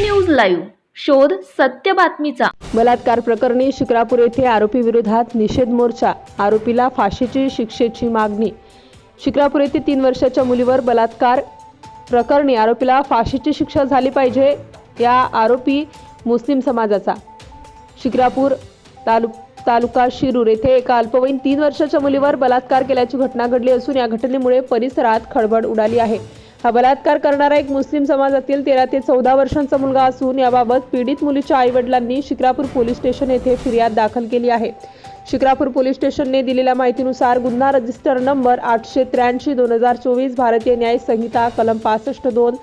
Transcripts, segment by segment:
News live. शोध सत्य बातमीचा. बलात्कार प्रकरणी शिक्रापूर येथे आरोपी विरोधात निषेध मोर्चा. आरोपीला फाशीची शिक्षेची मागणी. शिक्रापूर येथे तीन वर्षाच्या मुलीवर बलात्कार प्रकरणी आरोपीला फाशीची शिक्षा झाली पाहिजे या आरोपी मुस्लिम समाजाचा. शिक्रापूर तालु तालुका शिरूर येथे एका अल्पवयीन तीन वर्षाच्या मुलीवर बलात्कार केल्याची घटना घडली असून या घटनेमुळे परिसरात खळबळ उडाली आहे. हा बलात्कार करणारा एक मुस्लिम समाजातील तेरा ते चौदा वर्षांचा मुलगा असून याबाबत पीडित मुलीच्या आईवडिलांनी शिक्रापूर पोलीस स्टेशन येथे फिर्याद दाखल केली आहे. शिक्रापूर पोलीस स्टेशनने दिलेल्या माहितीनुसार गुन्हा रजिस्टर नंबर आठशे त्र्याऐंशी दोन हजार चोवीस भारतीय न्याय संहिता कलम पासष्ट दोन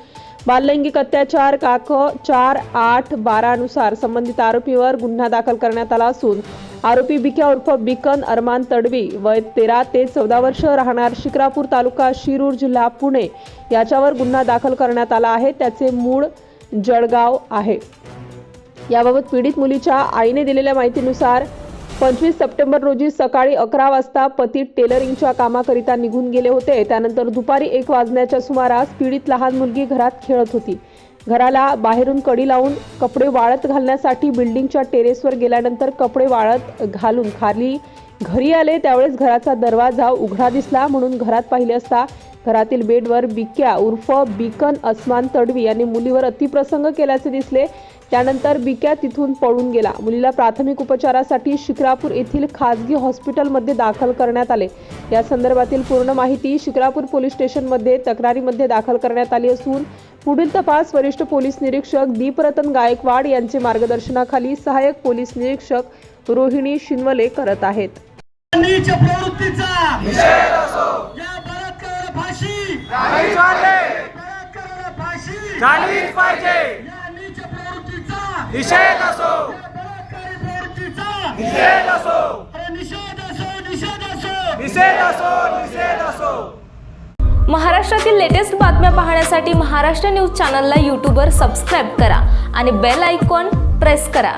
बाललैंगिक अत्याचार काक चार आठ बारानुसार संबंधित आरोपीवर गुन्हा दाखल करण्यात आला असून आरोपी बिक्या उर्फ बिकन अरमान तडवी वय तेरा ते चौदा वर्ष राहणार शिक्रापूर तालुका शिरूर जिल्हा पुणे याच्यावर गुन्हा दाखल करण्यात आला आहे. त्याचे मूळ जळगाव आहे. याबाबत पीडित मुलीच्या आईने दिलेल्या माहितीनुसार पंचवीस सप्टेंबर रोजी सकाळी अकरा वाजता पती टेलरिंगच्या कामाकरिता निघून गेले होते. त्यानंतर दुपारी एक वाजण्याच्या सुमारास पीडित लहान मुलगी घरात खेळत होती. घराला बाहेरून कडी लावून कपडे वाळत घालण्यासाठी बिल्डिंगच्या टेरेसवर गेल्यानंतर कपडे वाळत घालून खाली घरी आले. त्यावेळेस घराचा दरवाजा उघडा दिसला म्हणून घरात पाहिले असता घरातील बेडवर बिक्या उर्फ बिकन अस्मान तडवी यांनी मुलीवर अतिप्रसंग केल्याचे दिसले. त्यानंतर बिक्या तिथून पळून गेला. मुलीला प्राथमिक उपचारासाठी शिक्रापूर येथील खासगी हॉस्पिटलमध्ये दाखल करण्यात आले. या संदर्भातील पूर्ण माहिती शिक्रापूर पोलीस स्टेशनमध्ये तक्रारीमध्ये दाखल करण्यात आली असून पुढील तपास वरिष्ठ पोलीस निरीक्षक दीपरतन गायकवाड यांचे मार्गदर्शनाखाली सहाय्यक पोलीस निरीक्षक रोहिणी शिनवले करत आहेत. असो पाहिजे. निषेध असो. निषेध असो. निषेध असो निषेध असो. महाराष्ट्रातील लेटेस्ट बातम्या पाहण्यासाठी महाराष्ट्र न्यूज चॅनलला यूट्यूबवर सबस्क्राईब करा आणि बेल आयकॉन प्रेस करा.